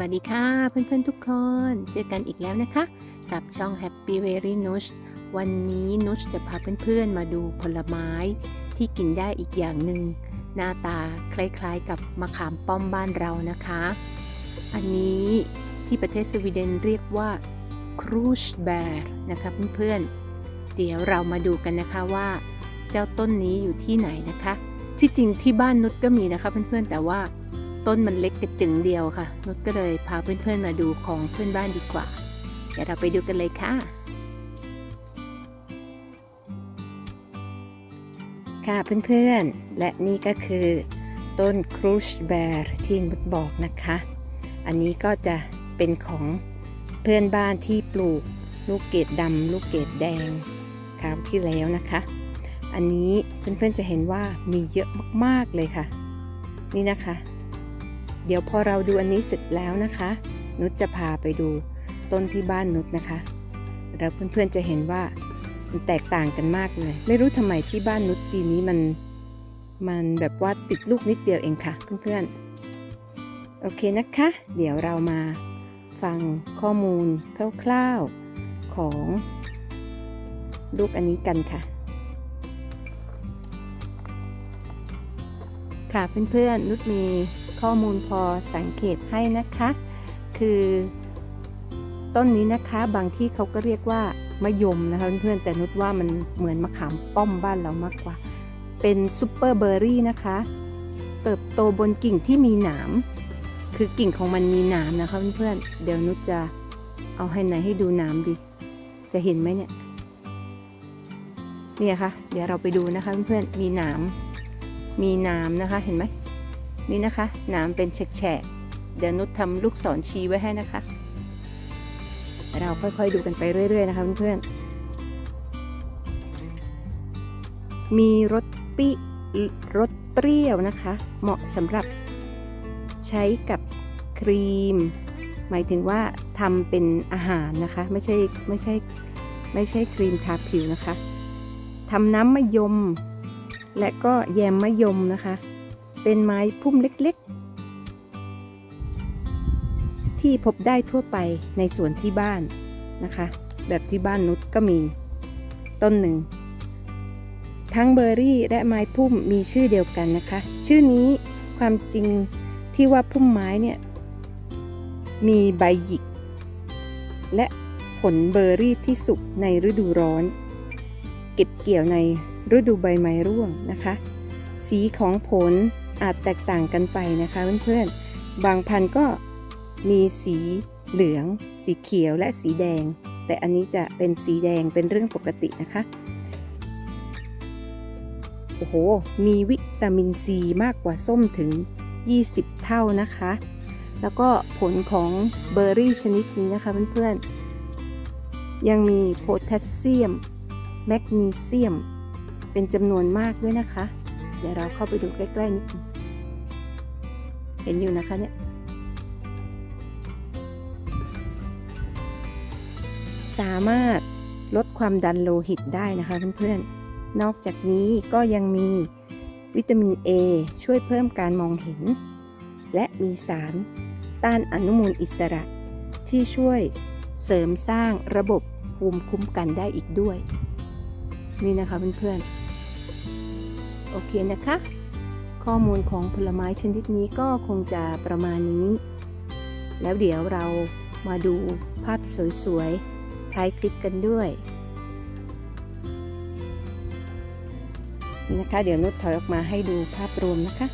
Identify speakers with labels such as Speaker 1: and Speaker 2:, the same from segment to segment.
Speaker 1: วัสดีค่ะเพื่อนๆทุกคน เจอกันอีกแล้วนะคะ กับช่อง Happy Very n u s วันนี้นุชจะพาเพื่อนๆมาดูผลไม้ที่กินได้อีกอย่างหนึ่งหน้าตาคล้ายๆกับมะขามป้อมบ้านเรานะคะ อันนี้ที่ประเทศสวีเดนเรียกว่าครูชแบร์นะคะเพื่อนๆ เดี๋ยวเรามาดูกันนะคะว่า เจ้าต้นนี้อยู่ที่ไหนนะคะ ที่จริงที่บ้านนุชก็มีนะคะเพื่อนๆแต่ว่า ต้นมันเล็กกระจึงเดียวค่ะ นุชก็เลยพาเพื่อนๆมาดูของเพื่อนบ้านดีกว่า เดี๋ยวเราไปดูกันเลยค่ะ ค่ะเพื่อนๆ และนี่ก็คือต้นครูชแบร์ที่นุชบอกนะคะ อันนี้ก็จะเป็นของเพื่อนบ้านที่ปลูกลูกเกดดำลูกเกดแดงคราวที่แล้วนะคะ อันนี้เพื่อนๆจะเห็นว่ามีเยอะมากๆเลยค่ะ นี่นะคะ เดี๋ยวพอเราดูอันนี้เสร็จแล้วนะคะ นุชจะพาไปดูต้นที่บ้านนุชนะคะแล้วเพื่อนๆจะเห็นว่ามันแตกต่างกันมากเลย ไม่รู้ทำไมที่บ้านนุชปีนี้มันมันแบบว่าติดลูกนิดเดียวเองค่ะ เพื่อนๆ โอเคนะคะ เดี๋ยวเรามาฟังข้อมูลคร่าวๆของลูกอันนี้กันค่ะ ค่ะเพื่อนๆนุชมี ข้อมูลพอสังเกตให้นะคะ คือต้นนี้นะคะบางที่เขาก็เรียกว่ามะยมนะคะเพื่อนๆแต่นุชว่ามันเหมือนมะขามป้อมบ้านเรามากกว่า เป็นซูเปอร์เบอร์รี่นะคะ เติบโตบนกิ่งที่มีหนาม คือกิ่งของมันมีหนามนะคะเพื่อนๆเดี๋ยวนุชจะเอาให้ไหนให้ดูหนามดีจะเห็นไหมเนี่ยเนี่ยค่ะ เดี๋ยวเราไปดูนะคะเพื่อนๆมีหนามมีหน้ำนะคะเห็นไหม นี่นะคะน้ำเป็นแฉกๆเดี๋ยวนุชทำลูกศรชี้ไว้ให้นะคะ เราค่อยๆดูกันไปเรื่อย ๆ นะคะเพื่อนๆ มีรสปิรสเปรี้ยวนะคะ เหมาะสำหรับใช้กับครีม หมายถึงว่าทำเป็นอาหารนะคะ ไม่ใช่ไม่ใช่ไม่ใช่ครีมทาผิวนะคะทำน้ำมะยม และก็แยมมะยมนะคะ เป็นไม้พุ่มเล็กๆ ที่พบได้ทั่วไปในสวนที่บ้านนะคะ แบบที่บ้านนุชก็มีต้นหนึ่ง ทั้งเบอร์รี่และไม้พุ่มมีชื่อเดียวกันนะคะ ชื่อนี้ความจริงที่ว่าพุ่มไม้เนี่ยมีใบหยิก และผลเบอร์รี่ที่สุกในฤดูร้อน เก็บเกี่ยวในฤดูใบไม้ร่วงนะคะ สีของผล อาจแตกต่างกันไปนะคะเพื่อนๆ บางพันธุ์ก็มีสีเหลือง สีเขียวและสีแดง แต่อันนี้จะเป็นสีแดงเป็นเรื่องปกตินะคะ โอ้โห มีวิตามินซีมากกว่าส้มถึง 20 เท่านะคะ แล้วก็ผลของเบอร์รี่ชนิดนี้นะคะเพื่อนๆ ยังมีโพแทสเซียม แมกนีเซียม เป็นจำนวนมากด้วยนะคะ ดี๋ยวเราเข้าไปดูใกล้ๆนิดนึงเห็นอยู่นะคะเนี่ยสามารถลดความดันโลหิตได้นะคะเพื่อนๆ นอกจากนี้ก็ยังมีวิตามิน A ช่วยเพิ่มการมองเห็น และมีสารต้านอนุมูลอิสระ ที่ช่วยเสริมสร้างระบบภูมิคุ้มกันได้อีกด้วย นี่นะคะเพื่อนๆ โอเคนะคะ ข้อมูลของผลไม้ชนิดนี้ก็คงจะประมาณนี้ แล้วเดี๋ยวเรามาดูภาพสวยๆท้ายคลิปกันด้วยนี่นะคะ เดี๋ยวนุชถอยออกมาให้ดูภาพรวมนะคะ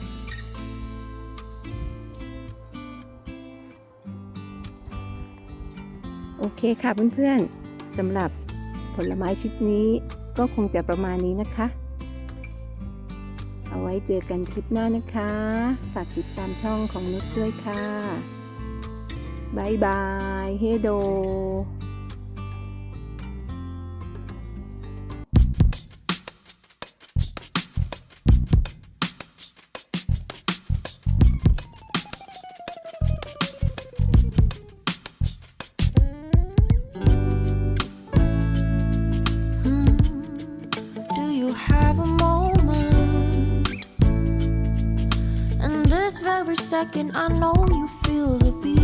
Speaker 1: โอเคค่ะเพื่อนๆสำหรับผลไม้ชนิดนี้ก็คงจะประมาณนี้นะคะ เอาไว้เจอกันคลิปหน้านะคะ ฝากติดตามช่องของนุชด้วยค่ะบายบาย เฮโด
Speaker 2: And I know you feel the beat.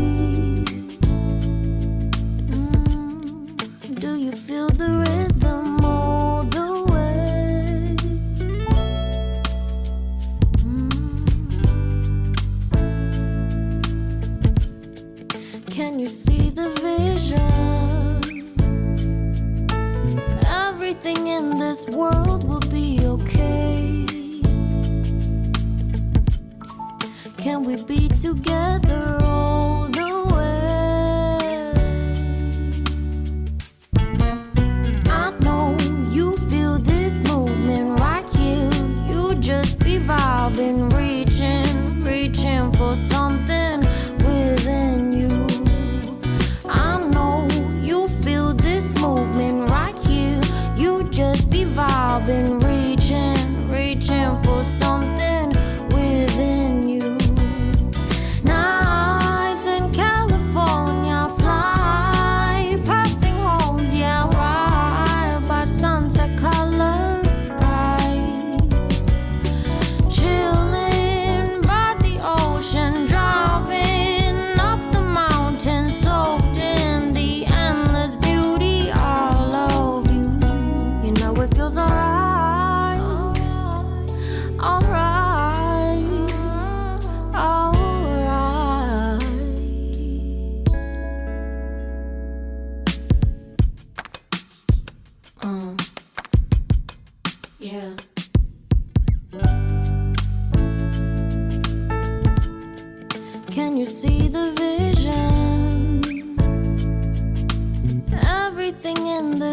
Speaker 2: together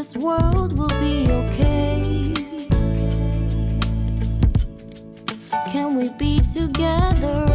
Speaker 2: this world will be okay. Can we be together?